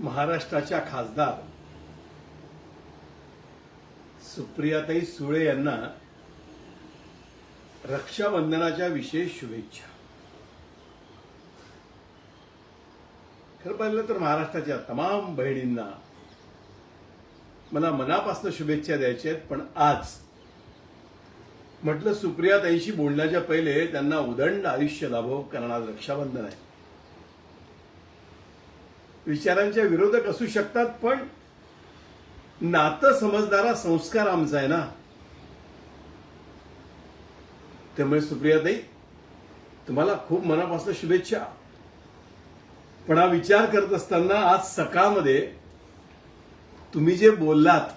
महाराष्ट्राच्या खासदार सुप्रियाताई सुळे यांना रक्षाबंधनाच्या विशेष शुभेच्छा. खरं पाहिलं तर महाराष्ट्राच्या तमाम बहिणींना मला मनापासून शुभेच्छा द्यायच्या आहेत पण आज म्हटलं सुप्रियाताईंशी बोलण्याच्या पहिले त्यांना उदंड आयुष्य लाभो करणार रक्षाबंधन आहे. विचारांच्या विरोधक असू शकतात पण नातं समजणारा संस्कार आमचा आहे ना. त्यामुळे सुप्रियाताई तुम्हाला खूप मनापासून शुभेच्छा. पण हा विचार करत असताना आज सकाळमध्ये तुम्ही जे बोललात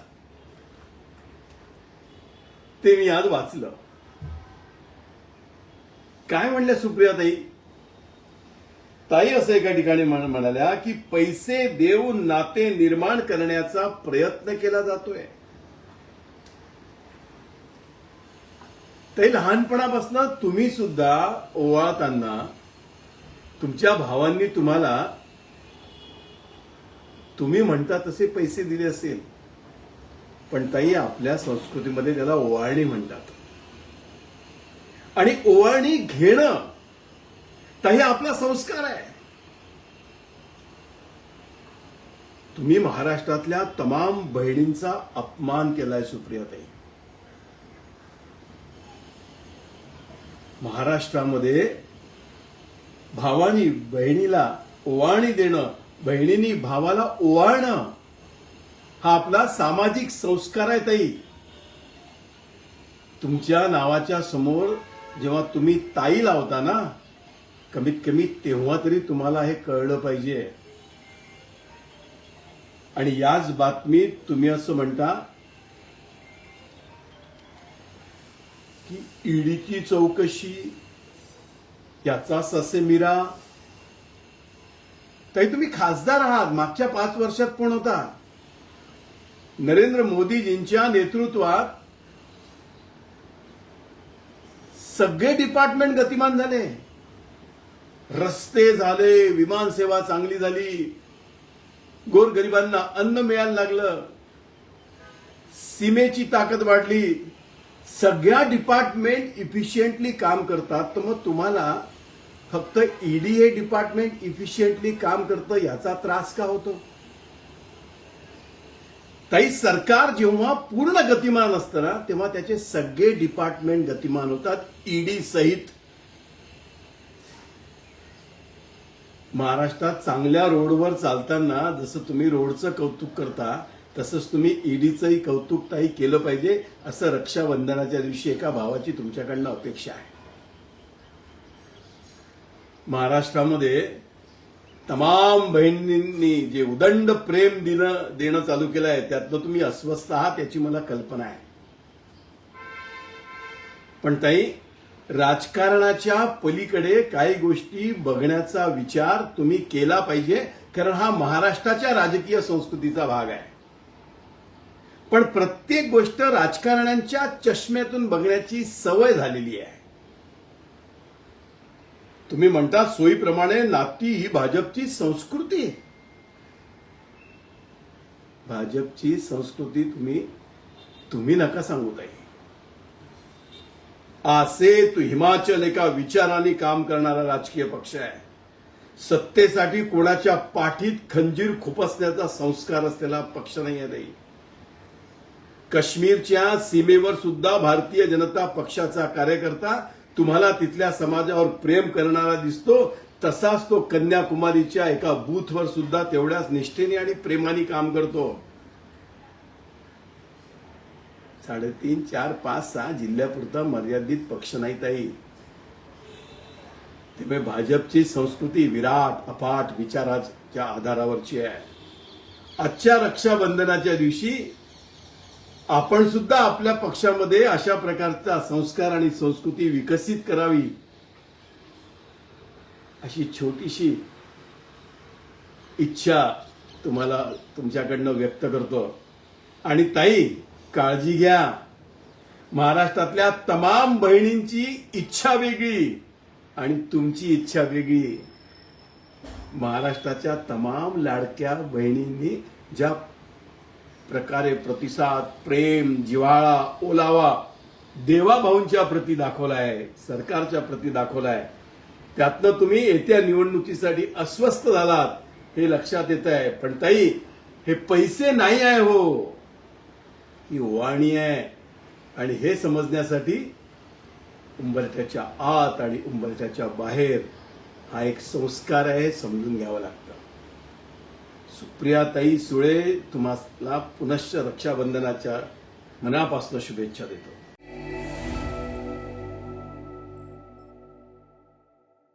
ते मी आज वाचलं. काय म्हणल्या सुप्रियाताई ताई असं एका ठिकाणी म्हणाल्या की पैसे देऊन नाते निर्माण करण्याचा प्रयत्न केला जातोय. ताई लहानपणापासून तुम्ही सुद्धा ओवाळताना तुमच्या भावांनी तुम्हाला तुम्ही म्हणता तसे पैसे दिले असेल. पण ताई आपल्या संस्कृतीमध्ये त्याला ओवाळणी म्हणतात. आणि ओवाळणी घेणं ताई आपला संस्कार आहे. तुम्ही महाराष्ट्रातल्या तमाम बहिणींचा अपमान केलाय सुप्रियाताई. महाराष्ट्रामध्ये भावानी बहिणीला ओवाळणी देणं बहिणींनी भावाला ओवाळणं हा आपला सामाजिक संस्कार आहे ताई. तुमच्या नावाच्या समोर जेव्हा तुम्ही ताई लावता ना कमीत कमी तेव्हा तरी तुम्हाला हे कळलं पाहिजे. आणि याच बातमीत तुम्ही असं म्हणता की ईडीची चौकशी याचा ससेमिरा. ताई तुम्ही खासदार आहात मागच्या पाच वर्षात पण होता? नरेंद्र मोदीजींच्या नेतृत्वात सगळे डिपार्टमेंट गतिमान झाले. रस्ते झाले विमानसेवा चांगली झाली. गोरगरिबांना अन्न मिळायला लागलं. सीमेची ताकद वाढली. सगळ्या डिपार्टमेंट इफिशियंटली काम करतात. तर मग तुम्हाला फक्त ईडी हे डिपार्टमेंट इफिशियंटली काम करतं याचा त्रास का होतो? ताई सरकार जेव्हा पूर्ण गतिमान असतं ना तेव्हा त्याचे सगळे डिपार्टमेंट गतिमान होतात. ईडी सहित. महाराष्ट्रात चांगल्या रोडवर चालताना जसं तुम्ही रोडचं कौतुक करता तसंच तुम्ही ईडीचंही कौतुक ताई केलं पाहिजे असं रक्षाबंधनाच्या दिवशी एका भावाची तुमच्याकडनं अपेक्षा आहे. महाराष्ट्रामध्ये तमाम बहिणींनी जे उदंड प्रेम देणं देणं चालू केलं आहे त्यातनं तुम्ही अस्वस्थ आहात याची मला कल्पना आहे. पण ताई राजकारणाच्या पलीकडे काही गोष्टी बघण्याचा विचार तुम्ही केला पाहिजे कारण हा महाराष्ट्राच्या राजकीय संस्कृतीचा भाग आहे. पण प्रत्येक गोष्ट राजकारण्यांच्या चष्म्यातून बघण्याची सवय झालेली आहे. तुम्ही म्हणता सोयीप्रमाणे नाती ही भाजपची संस्कृती. भाजपची संस्कृती तुम्ही तुम्ही नका सांगू ताई. आसे तू हिमाचल एका विचाराने काम करणारा राजकीय पक्ष आहे. सत्तेसाठी कोणाच्या पाठीत खंजीर खुपसण्याचा संस्कार असलेला पक्ष नाही आहे काश्मीरच्या सीमेवर सुद्धा भारतीय जनता पक्षाचा कार्यकर्ता तुम्हाला तिथल्या समाजावर प्रेम करणारा दिसतो तसाच तो कन्याकुमारीच्या एका बूथवर सुद्धा तेवढ्याच निष्ठेने आणि प्रेमाने काम करतो. साडेतीन चार पाच सहा जिल्ह्यापुरता मर्यादित पक्ष नाही ताई त्यामुळे भाजपची संस्कृती विराट अफाट विचाराच्या आधारावरची आहे. आजच्या रक्षाबंधनाच्या दिवशी आपण सुद्धा आपल्या पक्षामध्ये अशा प्रकारचा संस्कार आणि संस्कृती विकसित करावी अशी छोटीशी इच्छा तुम्हाला तुमच्याकडनं व्यक्त करतो. आणि ताई काळजी घ्या. महाराष्ट्रातल्या तमाम बहिणींची इच्छा वेगळी आणि तुमची इच्छा वेगळी. महाराष्ट्राच्या तमाम लाडक्या बहिणींनी ज्या प्रकारे प्रतिसाद प्रेम जिव्हाळा ओलावा देवाभाऊंच्या प्रती दाखवलाय सरकारच्या प्रती दाखवलाय त्यातनं तुम्ही येत्या निवडणुकीसाठी अस्वस्थ झालात हे लक्षात येत आहे पण ताई हे पैसे नाही आहे हो. ही वाणी आहे. आणि हे समजण्यासाठी उंबरठ्याच्या आत आणि उंबरठ्याच्या बाहेर हा एक संस्कार आहे समजून घ्यावं लागतं. सुप्रियाताई सुळे तुम्हाला पुनश्च रक्षाबंधनाच्या मनापासून शुभेच्छा देतो.